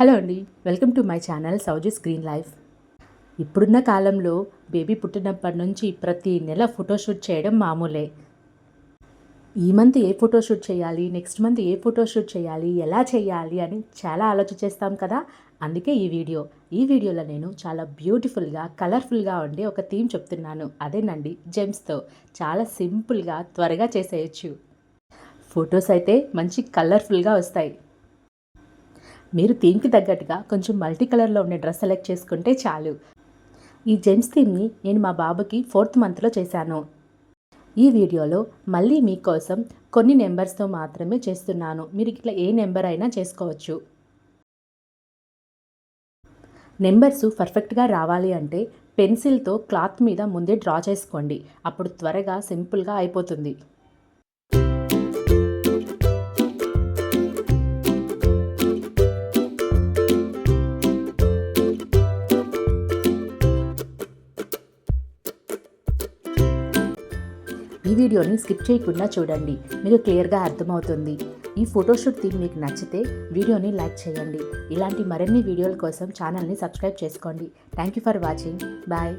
Hello అండి welcome to my channel Sowji screen life. ఇప్పుడున్న కాలంలో బేబీ పుట్టినప్పటి నుంచి ప్రతి నెల ఫోటోషూట్ చేయడం మామూలే. ఈ మంత్ ఏ ఫోటోషూట్ చేయాలి నెక్స్ట్ మంత్ ఏ ఫోటోషూట్ చేయాలి ఎలా చేయాలి అని చాలా ఆలోచించేస్తాం కదా? అందుకే ఈ వీడియో. ఈ వీడియోలో నేను చాలా బ్యూటిఫుల్గా కలర్ఫుల్గా ఉండే ఒక థీమ్ చెప్తున్నాను. అదేనండి జెమ్స్తో. చాలా సింపుల్గా త్వరగా చేసేయచ్చు. ఫొటోస్ అయితే మంచి కలర్ఫుల్గా వస్తాయి. మీరు థీమ్కి తగ్గట్టుగా కొంచెం మల్టీ కలర్లో ఉండే డ్రెస్ సెలెక్ట్ చేసుకుంటే చాలు. ఈ జెంట్స్ థీమ్ని నేను మా బాబుకి ఫోర్త్ మంత్లో చేశాను. ఈ వీడియోలో మళ్ళీ మీకోసం కొన్ని నెంబర్స్తో మాత్రమే చేస్తున్నాను. మీరు ఇట్లా ఏ నెంబర్ అయినా చేసుకోవచ్చు. నెంబర్స్ పర్ఫెక్ట్గా రావాలి అంటే పెన్సిల్తో క్లాత్ మీద ముందే డ్రా చేసుకోండి. అప్పుడు త్వరగా సింపుల్గా అయిపోతుంది. ఈ వీడియోని స్కిప్ చేయకుండా చూడండి. మీకు క్లియర్గా అర్థమవుతుంది. ఈ ఫోటోషూట్ థీమ్ మీకు నచ్చితే వీడియోని లైక్ చేయండి. ఇలాంటి మరిన్ని వీడియోల కోసం ఛానల్ని సబ్స్క్రైబ్ చేసుకోండి. Thank you for watching. Bye.